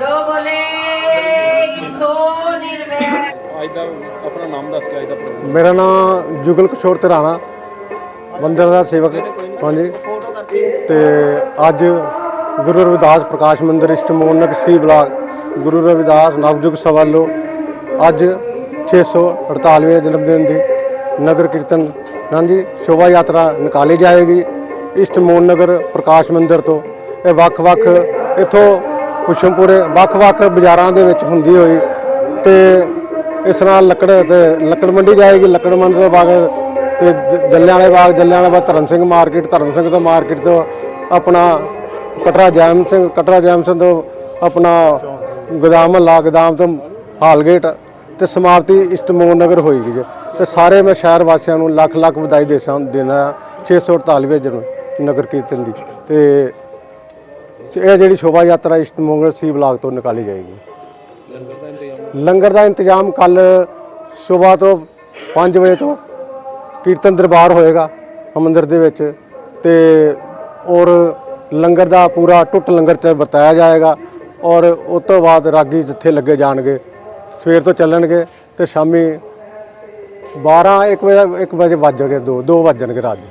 ਜੋ ਬੋਲੇ ਸੋ ਨਿਰਵੈਰ ਅੱਜ ਦਾ ਆਪਣਾ ਨਾਮ ਦੱਸ ਕੇ ਅੱਜ ਦਾ ਪ੍ਰੋਗਰਾਮ ਮੇਰਾ ਨਾਮ ਜੁਗਲ ਕਿਸ਼ੋਰ ਤਰਾਣਾ ਮੰਦਿਰ ਦਾ ਸੇਵਕ। ਹਾਂਜੀ। ਤੇ ਅੱਜ ਗੁਰੂ ਰਵਿਦਾਸ ਪ੍ਰਕਾਸ਼ ਮੰਦਿਰ ਇਸ਼ਟਮੋਨਕ ਸੀ ਬਲਾਕ ਗੁਰੂ ਰਵਿਦਾਸ ਨਵਜੁਗ ਸਵਾਲੋ। ਅੱਜ 648ਵੇਂ ਜਨਮ ਦਿਨ ਦੀ ਨਗਰ ਕੀਰਤਨ ਹਾਂਜੀ ਸ਼ੋਭਾ ਯਾਤਰਾ ਨਿਕਾਲੀ ਜਾਏਗੀ। ਇਸ਼ਟਮੋਨ ਨਗਰ ਪ੍ਰਕਾਸ਼ ਮੰਦਿਰ ਤੋਂ ਇਹ ਵੱਖ-ਵੱਖ ਇਥੋਂ ਪੁਸ਼ਮਪੁਰੇ ਵੱਖ-ਵੱਖ ਬਾਜ਼ਾਰਾਂ ਦੇ ਵਿੱਚ ਹੁੰਦੀ ਹੋਈ ਤੇ ਇਸ ਨਾਲ ਲੱਕੜ ਤੇ ਲੱਕੜ ਮੰਡੀ ਜਾਏਗੀ, ਲੱਕੜ ਮੰਡੀ ਤੋਂ ਬਾਅਦ ਤੇ ਜ- ਜੱਲਿਆਂ ਵਾਲੇ ਬਾਗ, ਜੱਲਿਆਂ ਵਾਲੇ ਧਰਮ ਸਿੰਘ ਮਾਰਕੀਟ, ਧਰਮ ਸਿੰਘ ਤੋਂ ਮਾਰਕੀਟ ਤੋਂ ਆਪਣਾ ਕਟਰਾ ਜੈਮ ਸਿੰਘ, ਕਟਰਾ ਜੈਮ ਸਿੰਘ ਤੋਂ ਆਪਣਾ ਗੋਦਾਮ, ਮਹੱਲਾ ਗੋਦਾਮ ਤੋਂ ਹਾਲਗੇਟ ਤੇ ਸਮਾਪਤੀ ਇਸਟਮੋਨ ਨਗਰ ਹੋਏਗੀ ਜੀ। ਤੇ ਸਾਰੇ ਮੈਂ ਸ਼ਹਿਰ ਵਾਸੀਆਂ ਨੂੰ ਲੱਖ ਲੱਖ ਵਧਾਈ ਦੇ ਸਾਂ ਦੇਣਾ 648ਵੇਂ ਜਨਮ ਨਗਰ ਕੀਰਤਨ ਦੀ। ਤੇ ਇਹ ਜਿਹੜੀ ਸ਼ੋਭਾ ਯਾਤਰਾ ਈਸਟ ਇਸਟਮੋਨ ਸੀ ਬਲਾਕ ਤੋਂ ਨਿਕਾਲੀ ਜਾਏਗੀ। ਲੰਗਰ ਦਾ ਇੰਤਜ਼ਾਮ ਲੰਗਰ ਦਾ ਇੰਤਜ਼ਾਮ ਕੱਲ ਸਵੇਰ ਤੋਂ 5 ਵਜੇ ਤੋਂ ਕੀਰਤਨ ਦਰਬਾਰ ਹੋਏਗਾ ਮੰਦਿਰ ਦੇ ਵਿੱਚ ਤੇ ਔਰ ਲੰਗਰ ਦਾ ਪੂਰਾ ਟੁੱਟ ਲੰਗਰ ਚ ਵਰਤਾਇਆ ਜਾਏਗਾ ਔਰ ਉਸ ਤੋਂ ਬਾਅਦ ਰਾਗੀ ਜਿੱਥੇ ਲੱਗੇ ਜਾਣਗੇ, ਸਵੇਰ ਤੋਂ ਚੱਲਣਗੇ ਤੇ ਸ਼ਾਮੀ 12 1 ਵਜੇ 1 ਵਜੇ ਵੱਜ ਵੱਜਣਗੇ 2 2 ਵੱਜਣਗੇ ਰਾਤ ਦੇ।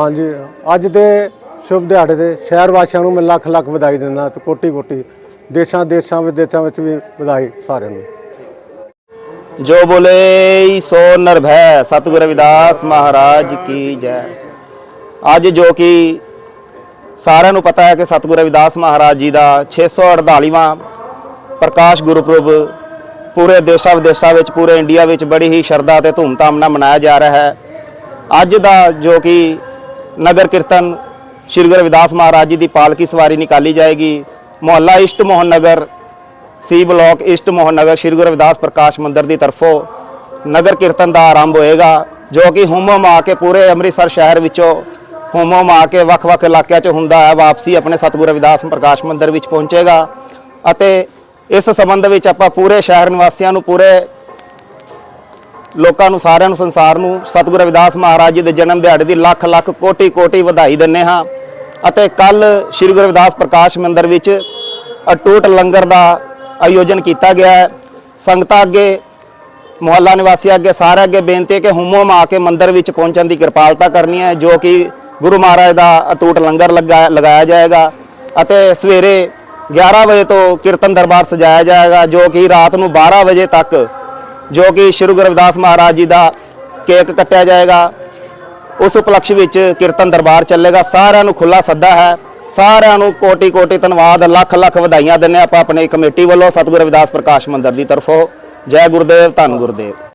ਹਾਂਜੀ, ਅੱਜ ਦੇ ਸ਼ੁਭ ਦਿਹਾੜੇ ਤੇ ਸ਼ਹਿਰ ਵਾਸੀਆਂ ਨੂੰ ਮੈਂ ਲੱਖ ਲੱਖ ਵਧਾਈ ਦਿੰਦਾ ਤੇ ਕੋਟੀ ਕੋਟੀ ਦੇਸ਼ਾਂ ਦੇਸ਼ਾਂ ਵਿਦੇਸ਼ਾਂ ਵਿੱਚ ਵੀ ਵਧਾਈ ਸਾਰਿਆਂ ਨੂੰ। ਜੋ ਬੋਲੇ ਸੋ ਨਿਰਭੈ ਸਤਿਗੁਰ ਰਵਿਦਾਸ ਮਹਾਰਾਜ ਕੀ ਜੈ। ਅੱਜ ਜੋ ਕਿ ਸਾਰਿਆਂ ਨੂੰ ਪਤਾ ਹੈ ਕਿ ਸਤਿਗੁਰ ਰਵਿਦਾਸ ਮਹਾਰਾਜ ਜੀ ਦਾ 648ਵਾਂ ਪ੍ਰਕਾਸ਼ ਗੁਰਪੁਰਬ ਪੂਰੇ ਦੇਸ਼ਾਂ ਵਿਦੇਸ਼ਾਂ ਵਿੱਚ, ਪੂਰੇ ਇੰਡੀਆ ਵਿੱਚ ਬੜੀ ਹੀ ਸ਼ਰਧਾ ਤੇ ਧੂਮਧਾਮ ਨਾਲ ਮਨਾਇਆ ਜਾ ਰਿਹਾ ਹੈ। ਅੱਜ ਦਾ ਜੋ ਕਿ ਨਗਰ ਕੀਰਤਨ ਸ਼੍ਰੀ ਗੁਰੂ ਰਵਿਦਾਸ ਮਹਾਰਾਜ ਜੀ ਦੀ ਪਾਲਕੀ ਸਵਾਰੀ ਨਿਕਾਲੀ ਜਾਏਗੀ। ਮੁਹੱਲਾ east Mohan Nagar, C block east Mohan Nagar, Shri Guru Ravidas Prakash Mandir ਦੀ ਤਰਫੋਂ ਨਗਰ ਕੀਰਤਨ ਦਾ ਆਰੰਭ ਹੋਏਗਾ, ਜੋ ਕਿ ਹੁਮਮ ਆ ਕੇ ਪੂਰੇ ਅੰਮ੍ਰਿਤਸਰ ਸ਼ਹਿਰ ਵਿੱਚੋਂ ਹੁਮਮ ਆ ਕੇ ਵੱਖ-ਵੱਖ ਇਲਾਕਿਆਂ 'ਚ ਹੁੰਦਾ ਹੈ, ਵਾਪਸੀ ਆਪਣੇ ਸਤਿਗੁਰੂ ਰਵਿਦਾਸ ਪ੍ਰਕਾਸ਼ ਮੰਦਿਰ ਵਿੱਚ ਪਹੁੰਚੇਗਾ। ਅਤੇ ਇਸ ਸੰਬੰਧ ਵਿੱਚ ਆਪਾਂ ਪੂਰੇ ਸ਼ਹਿਰ ਨਿਵਾਸੀਆਂ ਨੂੰ, ਪੂਰੇ ਲੋਕਾਂ ਨੂੰ, ਸਾਰਿਆਂ ਨੂੰ, ਸੰਸਾਰ ਨੂੰ ਸਤਿਗੁਰੂ ਰਵਿਦਾਸ ਮਹਾਰਾਜ ਜੀ ਦੇ ਜਨਮ ਦਿਹਾੜੇ ਦੀ ਲੱਖ ਲੱਖ ਕੋਟੀ ਕੋਟੀ ਵਧਾਈ ਦਿੰਨੇ ਹਾਂ। ਅਤੇ ਕੱਲ ਸ੍ਰੀ ਗੁਰੂ ਰਵਿਦਾਸ ਪ੍ਰਕਾਸ਼ ਮੰਦਿਰ ਵਿੱਚ ਅਟੂਟ ਲੰਗਰ ਦਾ ਆਯੋਜਨ ਕੀਤਾ ਗਿਆ ਹੈ। ਸੰਗਤਾਂ ਅੱਗੇ, ਮੁਹੱਲਾ ਨਿਵਾਸੀਆਂ ਅੱਗੇ ਸਾਰਿਆਂ ਅੱਗੇ ਬੇਨਤੀ ਹੈ ਕਿ ਹੁਮਮ ਆ ਕੇ ਮੰਦਿਰ ਵਿੱਚ ਪਹੁੰਚਣ ਦੀ ਕਿਰਪਾਲਤਾ ਕਰਨੀ ਹੈ, ਜੋ ਕਿ ਗੁਰੂ ਮਹਾਰਾਜ ਦਾ ਅਟੂਟ ਲੰਗਰ ਲੱਗਾ, ਲਗਾਇਆ ਜਾਏਗਾ ਅਤੇ ਸਵੇਰੇ 11 ਵਜੇ ਤੋਂ ਕੀਰਤਨ ਦਰਬਾਰ ਸਜਾਇਆ ਜਾਏਗਾ, ਜੋ ਕਿ ਰਾਤ ਨੂੰ 12 ਵਜੇ ਤੱਕ, ਜੋ ਕਿ ਸ਼੍ਰੀ ਗੁਰੂ ਰਵਿਦਾਸ ਮਹਾਰਾਜ ਜੀ ਦਾ ਕੇਕ ਕੱਟਿਆ ਜਾਏਗਾ। ਉਸ ਉਪਲਕਸ਼ ਵਿੱਚ ਕੀਰਤਨ ਦਰਬਾਰ ਚੱਲੇਗਾ। ਸਾਰਿਆਂ ਨੂੰ ਖੁੱਲਾ ਸੱਦਾ ਹੈ। ਸਾਰਿਆਂ ਨੂੰ ਕੋਟੀ ਕੋਟੀ ਧੰਨਵਾਦ। ਲੱਖ ਲੱਖ ਵਧਾਈਆਂ ਦਿੰਦੇ ਆਪਾਂ ਆਪਣੀ ਕਮੇਟੀ ਵੱਲੋਂ। ਸਤਿਗੁਰ ਰਵਿਦਾਸ ਪ੍ਰਕਾਸ਼ ਮੰਦਿਰ ਦੀ ਤਰਫੋਂ। ਜੈ ਗੁਰਦੇਵ, ਧੰਨ ਗੁਰਦੇਵ।